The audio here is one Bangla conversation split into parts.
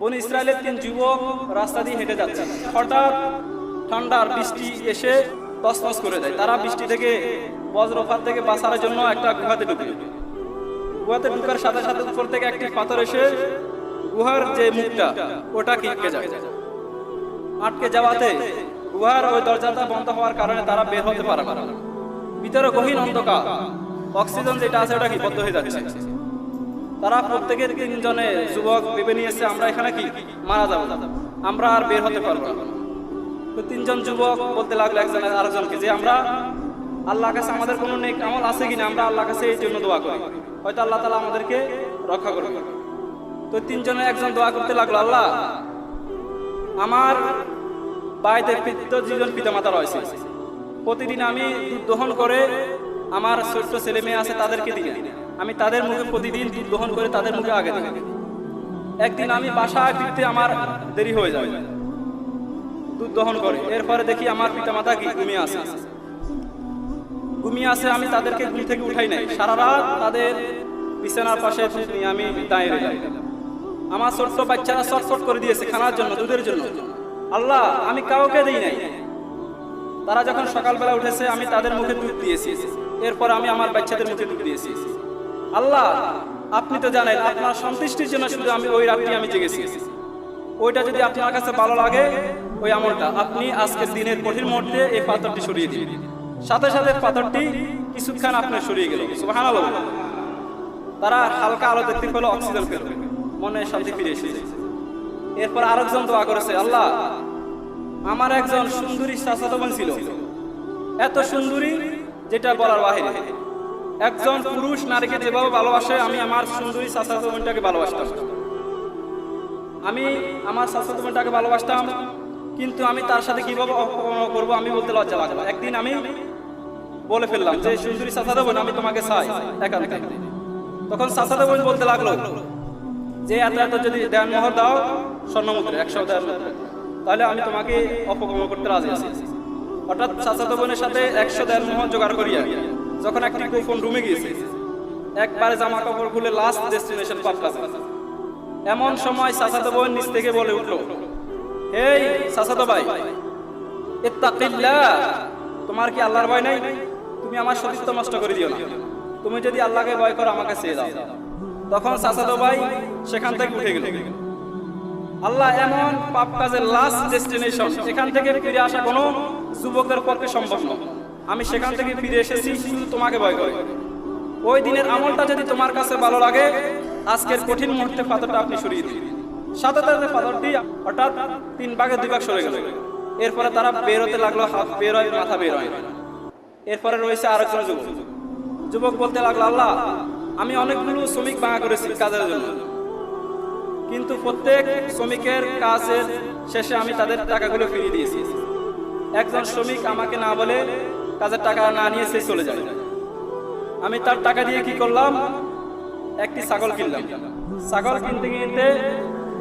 বন ইসরায়েলের তিন যুবক রাস্তা দিয়ে হেঁটে যাচ্ছে। হঠাৎ ঠান্ডার বৃষ্টি এসে তসনস করে দেয়। তারা বৃষ্টি থেকে বজ্রপাত থেকে বাঁচার জন্য একটা গুহাতে ঢুকে। গুহাতে ঢুকার সাথে সাথে উপর থেকে একটি পাথর এসে গুহার যে মুখটা, ওটা কিটকে যায়। আটকে যাওয়াতে গুহার ওই দরজাটা বন্ধ হওয়ার কারণে তারা বের হতে পারে না। ভিতরে গহীন অন্ধকার। অক্সিজেন যেটা আছে, ওটা বন্ধ হয়ে যাচ্ছে। তারা প্রত্যেকের তিনজনে যুবক ভেবে নিয়েছে, আমরা এখানে কি? মারা যাব। আমরা আর বের হতে পারব না। তো তিনজন যুবক বলতে লাগল একজন আরেকজনকে যে আমরা আল্লাহ কাছে আমাদের কোনো নেক আমল আছে কিনা, আমরা আল্লাহ কাছে এই জন্য দোয়া করি। হয়তো আল্লাহ তালা আমাদেরকে রক্ষা করবে। তো তিনজনে একজন দোয়া করতে লাগল, আল্লাহ, আমার বাড়িতে দুজন পিতামাতা রয়েছে, প্রতিদিন আমি দুধ দহন করে আমার ছোট্ট ছেলে মেয়ে আছে তাদেরকে দিই আমি তাদের মুখে প্রতিদিন দুধ গ্রহণ করে তাদের মুখে আগে দিই। একদিন আমি বাসায় ফিরতে আমার দেরি হয়ে যাবে দুধ দহন করে। এরপরে দেখি আমার পিতামাতা কি ঘুমিয়ে আসে ঘুমিয়ে আসে আমি তাদেরকে ঘুম থেকে উঠাই নাই। সারা রাত তাদের বিছানার পাশে নিয়ে আমি দাঁড়িয়ে যাই আমার ছোট্ট বাচ্চারা চটফট করে দিয়েছে খানার জন্য, দুধের জন্য। আল্লাহ, আমি কাউকে দিই নাই। তারা যখন সকালবেলা উঠেছে, আমি তাদের মুখে দুধ দিয়েছি। এরপর আমি আমার বাচ্চাদের মুখে দুধ দিয়েছি। আল্লাহ, আপনি তো জানেন আপনার সন্তুষ্টির জন্য শুধু আমি ওই রাতটি আমি জেগেছি। ওইটা যদি আপনার কাছে ভালো লাগে, ওই আমলটা আপনি আজকের দিনের কঠিন মুহূর্তে এই পাথরটি সরিয়ে দিন সাথে সাথে পাথরটি কিছুক্ষণ আপনার সরিয়ে গেল। সুবহানাল্লাহ। তারা হালকা আলো দেখতে পেল, অক্সিজেন পেল। মনে শান্তি ফিরে এসেছে। এরপর আরেকজন দোয়া করেছে, আল্লাহ, আমার একজন সুন্দরী চাচাতো ছিল। এত সুন্দরী যেটা বলার বাহিরে। একজন পুরুষ নারীকে যেভাবে ভালোবাসে, আমি আমার সুন্দরী চাচাতো বোনটাকে ভালোবাসতাম। আমি আমার চাচাতো বোনটাকে ভালোবাসতাম, কিন্তু আমি তার সাথে কীভাবে অপকর্ম করব, আমি বলতে লজ্জা লাগল একদিন আমি বলে ফেললাম যে, সুন্দরী চাচাতো বোন আমি তোমাকে চাই একান্তে। তখন চাচাতো বোন বলতে লাগল যে, এত এত যদি দেন মোহর দাও স্বর্ণমুদ্রা একশো দেন তাহলে আমি তোমাকে অপকর্ম করতে রাজি আছি। হঠাৎ চাচাতো বোনের সাথে একশো দেন মোহর জোগাড় করিয়া যখন একটি গোপন রুমে গিয়েছে, একবারে জামা কাপড় খুলে লাস্ট ডেস্টিনেশন পাক্কা এমন সময় চাচাতো বোন নিচ থেকে বলে উঠল এই চাচাতো ভাই তোমার কি আল্লাহর ভয় নাই? তুমি আমার সতীত্ব নষ্ট করে দিও না। তুমি যদি আল্লাহকে ভয় করো, আমাকে চেয়ে দাও। তখন চাচাতো ভাই সেখান থেকে উঠে গেল। আল্লাহ এমন পাপ কাজের লাস্ট ডেস্টিনেশন এখান থেকে ফিরে আসা কোনো যুবকের পক্ষে সম্ভব নয়। আমি সেখান থেকে ফিরে এসেছি, শুধু তোমাকে ভয় করে। ওই দিনের আমলটা যদি তোমার কাছে ভালো লাগে, আজকের কঠিন মুহূর্তে পাথরটা আপনি সরিয়ে দিন। সাথে সাথে পাথরটি হঠাৎ তিন ভাগে দুই ভাগ সরে গেল। এরপরে তারা বেরোতে লাগল, হাত বের হয়, মাথা বের হয়। এরপরে রয়েছে আরেকজন যুবক। যুবক বলতে লাগল, আল্লাহ, আমি অনেকগুলো শ্রমিক ভাঙা করেছি কাজের জন্য। কিন্তু প্রত্যেক শ্রমিকের কাজের শেষে আমি তাদের টাকাগুলো ফিরিয়ে দিয়েছি। একজন শ্রমিক আমাকে না বলে কাজের টাকা না নিয়ে সে চলে যায়। আমি তার টাকা দিয়ে কি করলাম? একটি ছাগল কিনলাম। ছাগল কিনতে কিনতে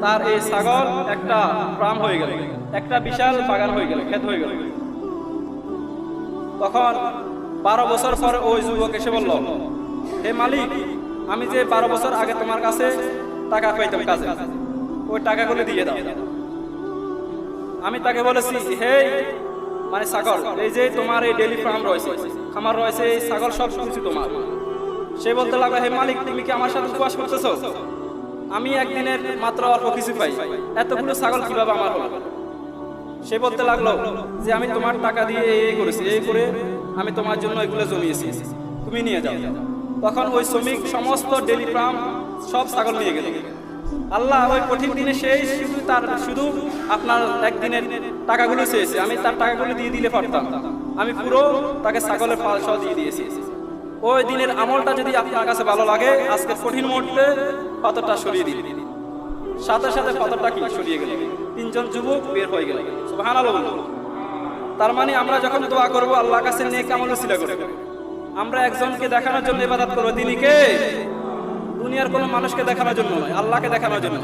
তার এই ছাগল একটা ফার্ম হয়ে গেল, একটা বিশাল বাগান হয়ে গেল, ক্ষেত হয়ে গেল। তখন বারো বছর পরে ওই যুবক এসে বলল, হে মালিক, আমি যে বারো বছর আগে তোমার কাছে টাকা পাইতাম কাজে, ওই টাকাগুলো দিয়ে দাও। আমি তাকে বলেছি, হে মানে ছাগল, এই যে তোমার এই ডেলি ফার্ম রয়েছে খামার রয়েছে এই ছাগল সব কিছু তোমার। সে বলতে লাগল, হে মালিক, তুমি কি আমার সাথে উপবাস করতেছো? আমি একদিনের মাত্র অল্প কিছু পাই এতগুলো ছাগল কীভাবে আমার হলো? সে বলতে লাগল, যে আমি তোমার টাকা দিয়ে এই করেছি, এই করে আমি তোমার জন্য এগুলো জমিয়েছি, তুমি নিয়ে যাও। তখন ওই শ্রমিক সমস্ত ডেলি ফার্ম সব ছাগল নিয়ে গেল। আল্লাহ ওই কঠিন দিনে সেই শুধু তার, শুধু আপনার একদিনের টাকাগুলো চেয়েছে, আমি তার টাকাগুলো দিয়ে দিলে পারতাম। আমি পুরো তাকে ছাগলের পাল সহ দিয়ে দিয়েছি। ওই দিনের আমলটা যদি আপনার কাছে ভালো লাগে, আজকে কঠিন মুহূর্তে পাথরটা সরিয়ে দিন। সাথে সাথে পাথরটা কি? সরিয়ে গেল। তিনজন যুবক বের হয়ে গেল। সুবহানাল্লাহ তার মানে আমরা যখন দোয়া করব আল্লাহ কাছে নেক আমল উসিলা করে আমরা একজনকে দেখানোর জন্য ইবাদত করব। তিনি কে? দুনিয়ার কোনো মানুষকে দেখানোর জন্য নয়, আল্লাহকে দেখানোর জন্য।